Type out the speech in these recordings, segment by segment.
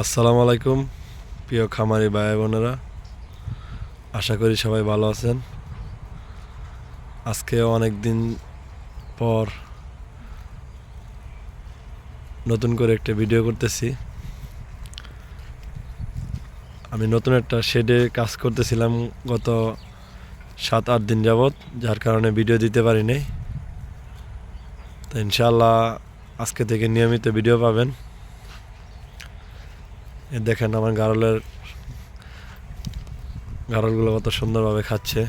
আসসালামু আলাইকুম, প্রিয় খামারি ভাই বোনেরা। আশা করি সবাই ভালো আছেন। আজকে অনেক দিন পর নতুন করে একটা ভিডিও করতেছি। আমি নতুন একটা শেডে কাজ করতেছিলাম গত সাত, আট দিন যাবৎ, যার কারণে ভিডিও দিতে পারিনি। তো ইনশাল্লাহ আজকে থেকে নিয়মিত ভিডিও পাবেন। দেখেন আমার গারলের, গারলগুলো কত সুন্দরভাবে খাচ্ছে।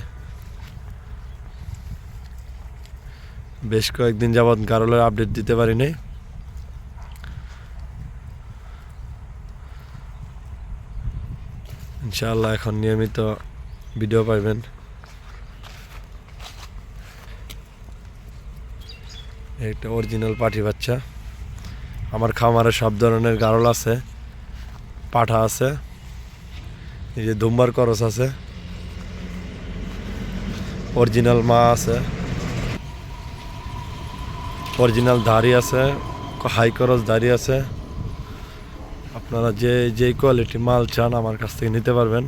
বেশ কয়েকদিন যাবৎ গারলের আপডেট দিতে পারিনি। ইনশাআল্লাহ এখন নিয়মিত ভিডিও পাইবেন একটা অরিজিনাল পাঠি বাচ্চা। আমার খামারে সব ধরনের গারল আছে। পাঠা আছে, এই যে দুম্বার করস আছে, অরিজিনাল মা আছে, অরিজিনাল দাড়ি আছে, হাই করস দাড়ি আছে, আপনারা যে যে কোয়ালিটি মাল চান আমার কাছ থেকে নিতে পারবেন।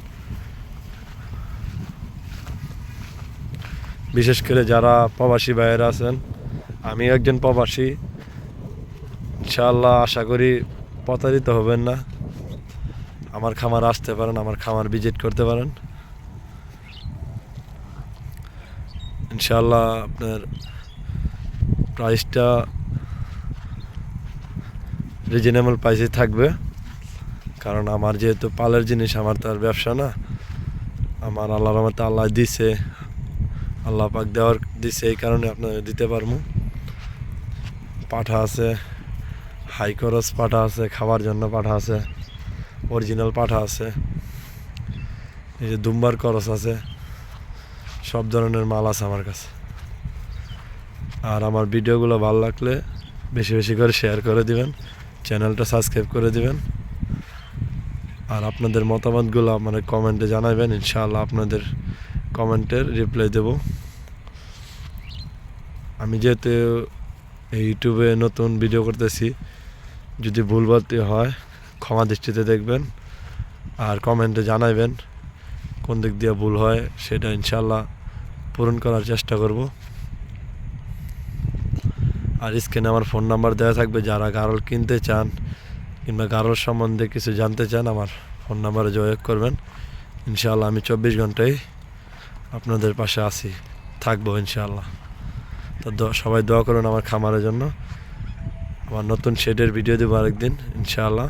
বিশেষ করে যারা প্রবাসী ভাইয়েরা আছেন আমি একজন প্রবাসী, ইনশাআল্লাহ আশা করি প্রতারিত হবেন না। আমার খামার আসতে পারেন, আমার খামার ভিজিট করতে পারেন। ইনশাল্লাহ আপনার প্রাইসটা রিজনেবল প্রাইসে থাকবে। কারণ আমার যেহেতু পালের জিনিস, আমার তার ব্যবসা না। আমার আল্লাহর রহমতে আল্লাহ দিছে, আল্লাহ পাক দেওয়ার দিছে, এই কারণে আপনাদের দিতে পারব। পাঠা আছে হাই খরচ পাঠা আছে খাবার জন্য পাঠা আছে। অরিজিনাল পাঠা আছে। এই যে দুম্বার করস আছে, সব ধরনের মাল আছে আমার কাছে। আর আমার ভিডিওগুলো ভালো লাগলে বেশি বেশি করে শেয়ার করে দিবেন, চ্যানেলটা সাবস্ক্রাইব করে দিবেন। আর আপনাদের মতামতগুলো মানে কমেন্টে জানাবেন, ইনশাআল্লাহ আপনাদের কমেন্টের রিপ্লাই দেব। আমি যেহেতু ইউটিউবে নতুন ভিডিও করতেছি, যদি ভুলবাতি হয় ক্ষমা দৃষ্টিতে দেখবেন আর কমেন্টে জানাবেন কোন দিক দিয়ে ভুল হয়, সেটা ইনশাল্লাহ পূরণ করার চেষ্টা করব। আর স্ক্রিনে আমার ফোন নাম্বার দেওয়া থাকবে, যারা গারল কিনতে চান কিংবা গারল সম্বন্ধে কিছু জানতে চান, আমার ফোন নাম্বারে যোগাযোগ করবেন। ইনশাল্লাহ আমি চব্বিশ ঘন্টায় আপনাদের পাশে আছি, থাকব ইনশাল্লাহ তো সবাই দোয়া করুন আমার খামারের জন্য। আমার নতুন শেডের ভিডিও দেবো আরেকদিন, ইনশাআল্লাহ।